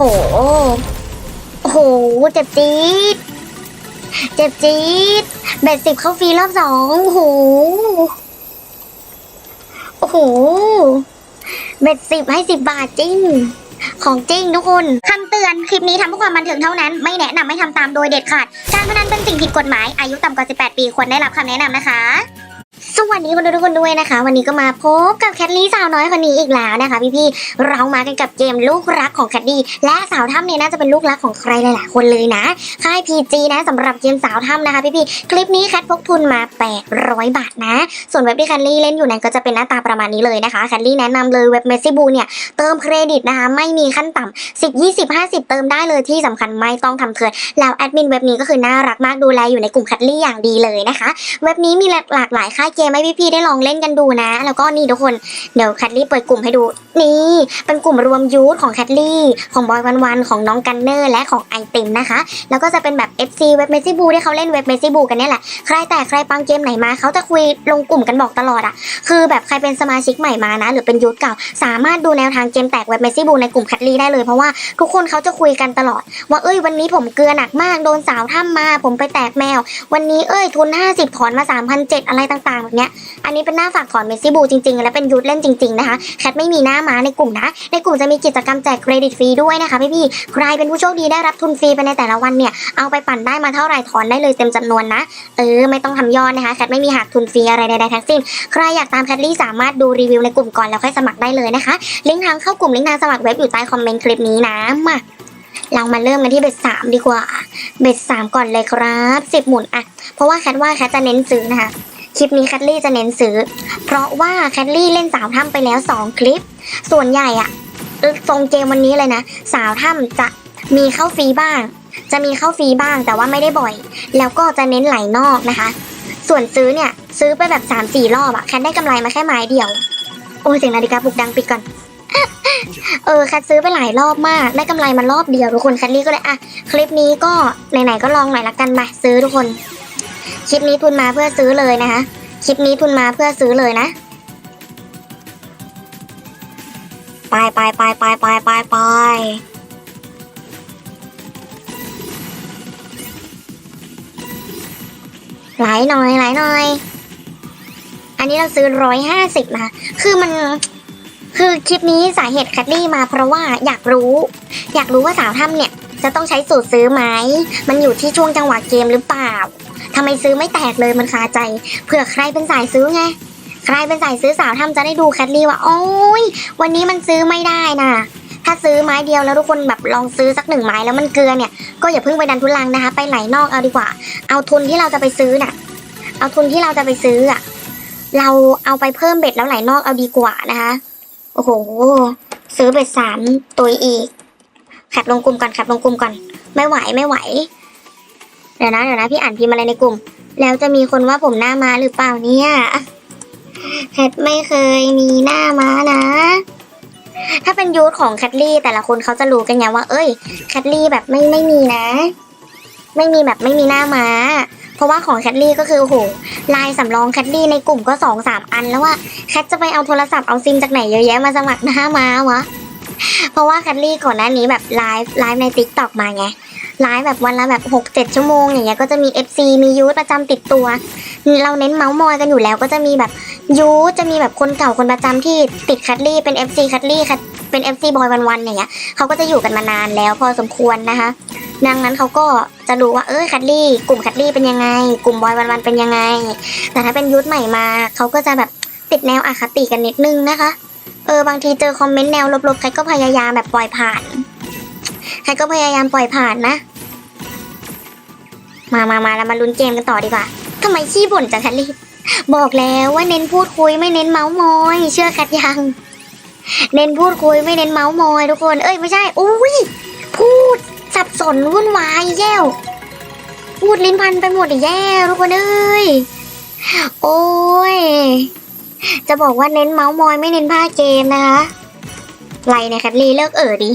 โอ้โห โห เจ็บจี๊ด เจ็บจี๊ดเบ็ดสิบเข้าฟรีรอบสองโอ้โห โอ้โห เบ็ดสิบให้สิบบาทจริง ของจริงทุกคน คำเตือน คลิปนี้ทำเพื่อความบันเทิงเท่านั้น ไม่แนะนำไม่ทำตามโดยเด็ดขาด การพนันเป็นสิ่งผิดกฎหมาย อายุต่ำกว่า 18 ปีควรได้รับคำแนะนำนะคะ สวัสดีคนดูทุกคนด้วยนะคะ วันนี้ก็มาพบกับแคทลี่สาวน้อยคนนี้อีกแล้วนะคะ พี่ๆเรามากันกับเกมลูกรักของแคทลี่และสาวถ้ำเนี่ยน่าจะเป็นลูกรักของใครหลายๆคนเลยนะค่าย PG นะสำหรับเกมสาวถ้ำนะคะ พี่ๆคลิปนี้แคทพกทุนมา 800 บาทนะ ส่วนเว็บที่แคทลี่เล่นอยู่นั้นก็จะเป็นหน้าตาประมาณนี้เลยนะคะแคทลี่แนะนำเลยเว็บเมสซี่บูเนี่ยเติมเครดิตนะคะไม่มีขั้นต่ำ10 20 50 เติมได้เลยที่สำคัญไม่ต้องทำเทินแล้วแอดมินเว็บนี้ก็คือน่ารักมากดูแลอยู่ในกลุ่มแคทลี่อย่างดีเลยนะคะ เว็บนี้มีหลากหลายค่ายเกมให้พี่ๆได้ลองเล่นกันดูนะ แล้วก็นี่ทุกคนเดี๋ยวแคทลี่เปิดกลุ่มให้ดู นี่เป็นกลุ่มรวมยูทของแคทลี่ของบอยวันวันของน้องกันเนอร์และของไอติมนะคะ แล้วก็จะเป็นแบบ FC เว็บเมซี่บูที่เขาเล่นเว็บเมซี่บูกันเนี่ยแหละใครแต่ใครปังเกมไหนมาเขาจะคุยลงกลุ่มกันบอกตลอดอะคือแบบใครเป็นสมาชิกใหม่มานะ หรือเป็นยูทเก่า สามารถดูแนวทางเกมแตกเว็บเมซี่บูในกลุ่มแคทลี่ได้เลยเพราะว่าทุกคนเขาจะคุยกันตลอด ว่าเอ้ยวันนี้ผมเกลือหนักมากโดนสาวถ้ำมา ผมไปแตกแมว วันนี้เอ้ยทุน 50ถอนมา3,007อะไรต่างๆแบบเนี้ย อันนี้เป็นหน้าฝากถอนเมสซี่บูจริงๆ และเป็นยูทเล่นจริงๆนะคะแคทไม่มีหน้าม้าในกลุ่มนะ ในกลุ่มจะมีกิจกรรมแจกเครดิตฟรีด้วยนะคะพี่ๆใครเป็นผู้โชคดีได้รับทุนฟรีไปในแต่ละวันเนี่ยเอาไปปั่นได้มาเท่าไหร่ถอนได้เลยเต็มจำนวนนะ เออไม่ต้องทำยอดนะคะแคทไม่มีหักทุนฟรีอะไรใดๆทั้งสิ้น ใครอยากตามแคทลี่สามารถดูรีวิวในกลุ่มก่อนแล้วค่อยสมัครได้เลยนะคะลิงก์ทางเข้ากลุ่มลิงก์ทางสมัครเว็บอยู่ใต้คอมเมนต์คลิปนี้นะมาเรามาเริ่มกันที่เบ็ดสามดีกว่า เบ็ดสามก่อนเลยครับสิบหมุนอะเพราะว่าแคทว่าแคทจะเน้นซื้อนะคะ คลิปนี้แคทลี่จะเน้นซื้อ เพราะว่าแคทลี่เล่นสาวถ้ำไปแล้ว 2 คลิป ส่วนใหญ่อะทรงเกมวันนี้เลยนะ สาวถ้ำจะมีเข้าฟรีบ้าง จะมีเข้าฟรีบ้างแต่ว่าไม่ได้บ่อย แล้วก็จะเน้นไหลนอกนะคะ ส่วนซื้อเนี่ยซื้อไปแบบ 3 4 รอบอะแคทได้กำไรมาแค่ไม้เดียว โอ้เสียงนาฬิกาปลุกดังปิดก่อนเออแคทซื้อไปหลายรอบมาก ได้กำไรมารอบเดียวทุกคนแคทลี่ก็เลยอะคลิปนี้ก็ไหนๆก็ลองหน่อยละกันมาซื้อทุกคน คลิปนี้ทุนมาเพื่อซื้อเลยนะคะ คลิปนี้ทุนมาเพื่อซื้อเลยนะ ไปไปไปไปไปไปไปไหลหน่อยไหลหน่อย อันนี้เราซื้อร้อยห้าสิบนะคือมัน คือคลิปนี้สาเหตุแคดดี้มาเพราะว่าอยากรู้ อยากรู้ว่าสาวถ้ำเนี่ย จะต้องใช้สูตรซื้อไหม มันอยู่ที่ช่วงจังหวะเกมหรือเปล่า ทำไมซื้อไม่แตกเลยมันคาใจ เผื่อใครเป็นสายซื้อไง ใครเป็นสายซื้อสาวทำจะได้ดูแคทลี่ว่า โอ้ย วันนี้มันซื้อไม่ได้นะถ้าซื้อไม้เดียวแล้วทุกคนแบบลองซื้อสักหนึ่งไม้แล้วมันเกลือเนี่ย ก็อย่าเพิ่งไปดันทุลังนะคะ ไปไหลนอกเอาดีกว่า เอาทุนที่เราจะไปซื้อน่ะ เอาทุนที่เราจะไปซื้ออะเราเอาไปเพิ่มเบ็ดแล้วไหลนอกเอาดีกว่านะคะ โอ้โห ซื้อเบ็ดสามตัวอีกขัดลงกลุ่มก่อนขัดลงกลุ่มก่อน ไม่ไหวไม่ไหว ดี๋ยวนะเดี๋ยวนะพี่อ่านพิมพ์อะไรในกลุ่ม แล้วจะมีคนว่าผมหน้าม้าหรือเปล่าเนี่ยแคทไม่เคยมีหน้าม้านะ ถ้าเป็นยูทของแคทลี่แต่ละคนเขาจะรู้กันไงว่า เอ้ยแคทลี่แบบไม่ไม่มีนะ ไม่มีแบบไม่มีหน้าม้า เพราะว่าของแคทลี่ก็คือโอ้โหลายสำรองแคทลี่ในกลุ่มก็สองสามอันแล้วว่าแคทจะไปเอาโทรศัพท์เอาซิมจากไหนเยอะแยะมาสมัครหน้าม้าวะ เพราะว่าแคทลี่ก่อนหน้านี้แบบไลฟ์ไลฟ์ในติ๊กต็อกมาไงไลฟ์แบบวันละแบบหกเจ็ดชั่วโมงอย่างเงี้ยก็จะมี FC มียูทประจำติดตัว เราเน้นเมาส์มอยกันอยู่แล้วก็จะมีแบบยูทจะมีแบบคนเก่าคนประจำที่ติดคัตลี่เป็น FC คัตลี่เป็น FC บอยวันๆอย่างเงี้ยเขาก็จะอยู่กันมานานแล้วพอสมควรนะคะ ดังนั้นเขาก็จะรู้ว่าเออคัตลี่กลุ่มคัตลี่เป็นยังไง กลุ่มบอยวันๆเป็นยังไง แต่ถ้าเป็นยูทใหม่มาเขาก็จะแบบติดแนวอคติกันนิดนึงนะคะ เออบางทีเจอคอมเมนต์แนวลบๆใครก็พยายามแบบปล่อยผ่าน ใครก็พยายามปล่อยผ่านนะ มามามาเรามาลุ้นเกมกันต่อดีกว่าทำไมขี้บ่นจังคะลี่บอกแล้วว่าเน้นพูดคุยไม่เน้นเมาส์มอย เชื่อแคัดยัง เน้นพูดคุยไม่เน้นเมาส์มอยทุกคน เอ้ยไม่ใช่อุ้ยพูดสับสนวุ่นวายแย่วพูดลิ้นพันไปหมดอีแย่วทุกคนเอ้ยโอ้ย จะบอกว่าเน้นเมาส์มอยไม่เน้นผ้าเกมนะคะไรเนี่ยคัดลีเลิกเอ่อดิ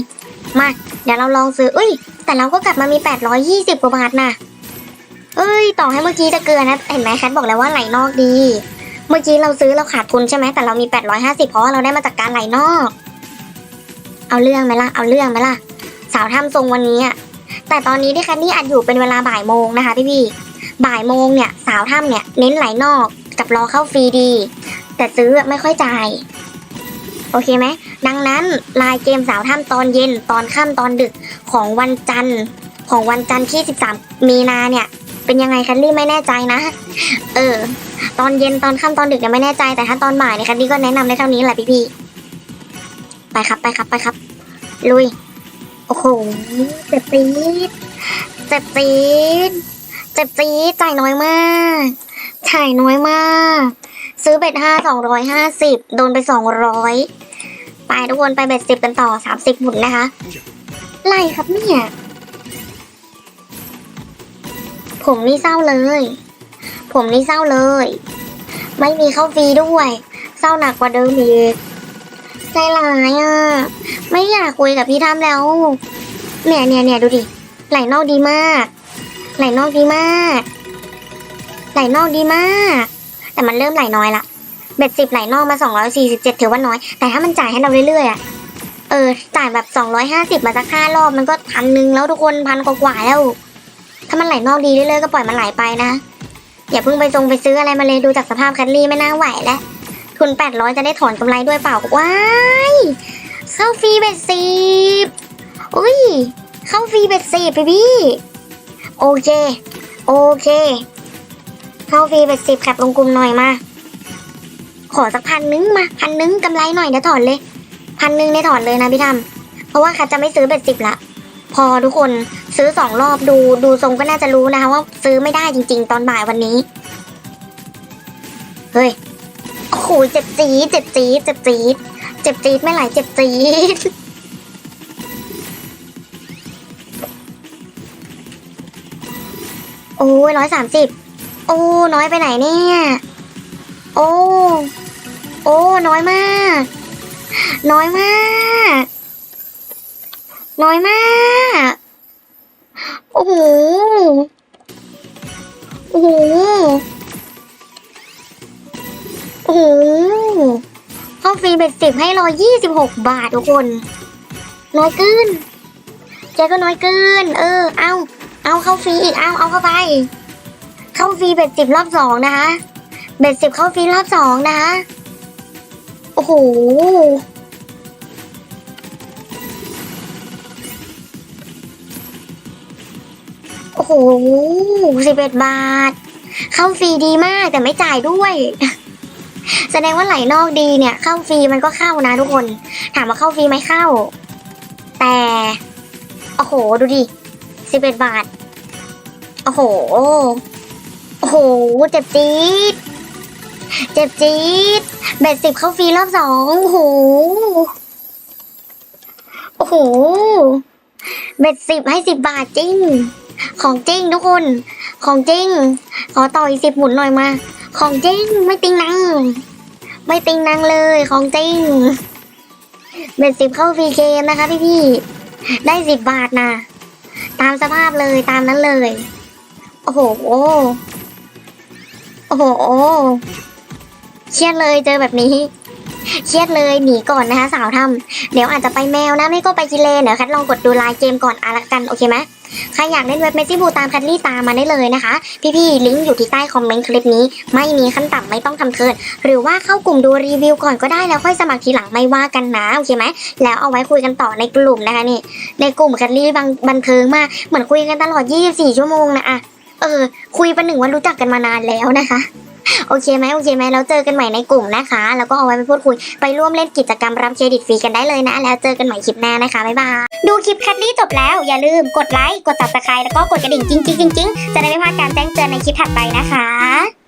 มา เดี๋ยวเราลองซื้อ อุ้ย แต่เราก็กลับมามี 820 กว่าบาทนะเอ้ย ต่อให้เมื่อกี้จะเกินนะ เห็นไหมแคทบอกแล้วว่าไหลนอกดี เมื่อกี้เราซื้อเราขาดทุนใช่ไหม แต่เรามี 850 เพราะาเราได้มาจากการไหลนอก เอาเรื่องไหมล่ะ เอาเรื่องไหมล่ะ สาวทำทรงวันนี้อะแต่ตอนนี้ที่แคนนี่อัดอยู่เป็นเวลาบ่ายโมงนะคะพี่พี่บ่ายโมงเนี่ยสาวทำเนี่ยเน้นไหลนอกกับรอเข้าฟรีดี แต่ซื้อไม่ค่อยจ่าย โอเคไหม ดังนั้นลายเกมสาวถ้ำตอนเย็นตอนค่ำตอนดึกของวันจันทร์ของวันจันทร์ที่ 13 มีนาเนี่ย เป็นยังไงคันลี่ไม่แน่ใจนะ เออ ตอนเย็นตอนค่ำตอนดึกเนี่ยไม่แน่ใจแต่ถ้าตอนบ่ายเนี่ยคันลี่ก็แนะนำได้เท่านี้แหละพี่ๆไปครับไปครับไปครับ ลุย โอ้โหเจ็บปีดเจ็บปีดเจ็บปีดจ่ายน้อยมากจ่ายน้อยมาก ซื้อเบ็ดห้าสองร้อยห้าสิบโดนไปสองร้อยไปทุกคนไปเบ็ดสิบกันต่อสามสิบหมุนนะคะไล่ครับเนี่ย ผมนี่เศร้าเลย ผมนี่เศร้าเลย ไม่มีเข้าฟรีด้วย เศร้าหนักกว่าเดิมอีกใจร้ายอะ ไม่อยากคุยกับพี่ทำแล้ว เนี่ยเนี่ยเนี่ยดูดิ ไหลนอกดีมาก ไหลนอกดีมาก ไหลนอกดีมาก แต่มันเริ่มไหลน้อยละเบ็ดสิบไหลนอกมาสองร้อยสี่สิบเจ็ดถือว่าน้อย แต่ถ้ามันจ่ายให้เราเรื่อยๆอะเออ จ่ายแบบสองร้อยห้าสิบมาสักห้ารอบมันก็พันหนึ่งแล้วทุกคนพันกว่าแล้ว ถ้ามันไหลนอกดีเรื่อยๆก็ปล่อยมันไหลไปนะ อย่าเพิ่งไปจงไปซื้ออะไรมาเลยดูจากสภาพแคทลี่ไม่น่าไหวแล้วทุนแปดร้อยจะได้ถอนกำไรด้วยเปล่าว้ายเข้าฟรีเบ็ดสิบอุ้ย เข้าฟรีเบ็ดสิบพี่พี่โอเค โอเค เข้าฟรีเบ็ดสิบแคปลงกลุ่มหน่อยมา ขอสักพันนึงมาพันนึงกำไรหน่อยเดี๋ยวถอนเลย พันนึงในยถอนเลยนะพี่ทำเพราะว่าคัดจะไม่ซื้อเบ็ดสิบละพอทุกคนซื้อสองรอบดูดูทรงก็น่าจะรู้นะคะว่าซื้อไม่ได้จริง ๆ ตอนบ่ายวันนี้ เฮ้ยโอ้โหเจ็บจี๊ดเจ็บจี๊ดเจ็บจี๊ดเจ็บจี๊ดไม่ไหลเจ็บจี๊ดโอ้ยร้อยสามสิบ อ้น้อยไปไหนเนี่ย โอ้ โอ้น้อยมาก น้อยมาก น้อยมาก โอ้โห โอ้โห โอ้โหเข้าฟรีเบ็ดสิบให้รอยี่สิบหกบาททุกคน น้อยเกินแกก็น้อยเกิน เออ เอา เอาเข้าฟรีอีก เอา เอาเข้าไป เข้าฟรีเบ็ดสิบรอบสองนะคะ เบ็ดสิบเข้าฟรีรอบสองนะคะ โอ้โห โอ้โหสิบเอ็ดบาท เข้าฟรีดีมากแต่ไม่จ่ายด้วย แสดงว่าไหลนอกดีเนี่ย เข้าฟรีมันก็เข้านะทุกคน ถามว่าเข้าฟรีไหมเข้า แต่ โอ้โห ดูดิสิบเอ็ดบาท โอ้โห โอ้โห เจ็บจี๊ด เจ็บจี๊ดเบ็ดสิบเข้าฟรีรอบสองโอ้โห โอ้โห เบ็ดสิบให้สิบบาทจริง ของจริงทุกคน ของจริง ขอต่ออีกสิบหมุนหน่อยมา ของจริงไม่ติงนัง ไม่ติงนังเลย ของจริง เบ็ดสิบเข้าฟรีเกมนะคะพี่พี่ ได้สิบบาทนะ ตามสภาพเลยตามนั้นเลย โอ้โห โอ้โหเครียดเลยเจอแบบนี้เครียดเลยหนีก่อนนะคะสาวทำเดี๋ยวอาจจะไปแมวนะไม่ก็ไปกิเลนเดี๋ยวแคทลองกดดูไลน์เกมก่อนอะละกันโอเคไหมใครอยากเล่นเว็บเมซี่บูตามแคทลี่ตามมาได้เลยนะคะ พี่ๆลิงก์อยู่ที่ใต้คอมเมนต์คลิปนี้ ไม่มีขั้นต่ำไม่ต้องทำเทินหรือว่าเข้ากลุ่มดูรีวิวก่อนก็ได้แล้วค่อยสมัครทีหลังไม่ว่ากันนะโอเคไหมแล้วเอาไว้คุยกันต่อในกลุ่มนะคะนี่ในกลุ่มแคทลี่บันเทิงมากเหมือนคุยกันตลอด 24 ชั่วโมงนะอะ เออ คุยประหนึ่งว่ารู้จักกันมานานแล้วนะคะ โอเคไหมโอเคไหมแล้วเจอกันใหม่ในกลุ่มนะคะ แล้วก็เอาไว้ไปพูดคุย ไปร่วมเล่นกิจกรรมรับเครดิตฟรีกันได้เลยนะ แล้วเจอกันใหม่คลิปหน้านะคะ บ๊ายบาย ดูคลิปแคทลี่จบแล้ว อย่าลืมกดไลค์ กดติดตามแล้วก็กดกระดิ่งจริงๆๆๆจะได้ไม่พลาดการแจ้งเตือนในคลิปถัดไปนะคะ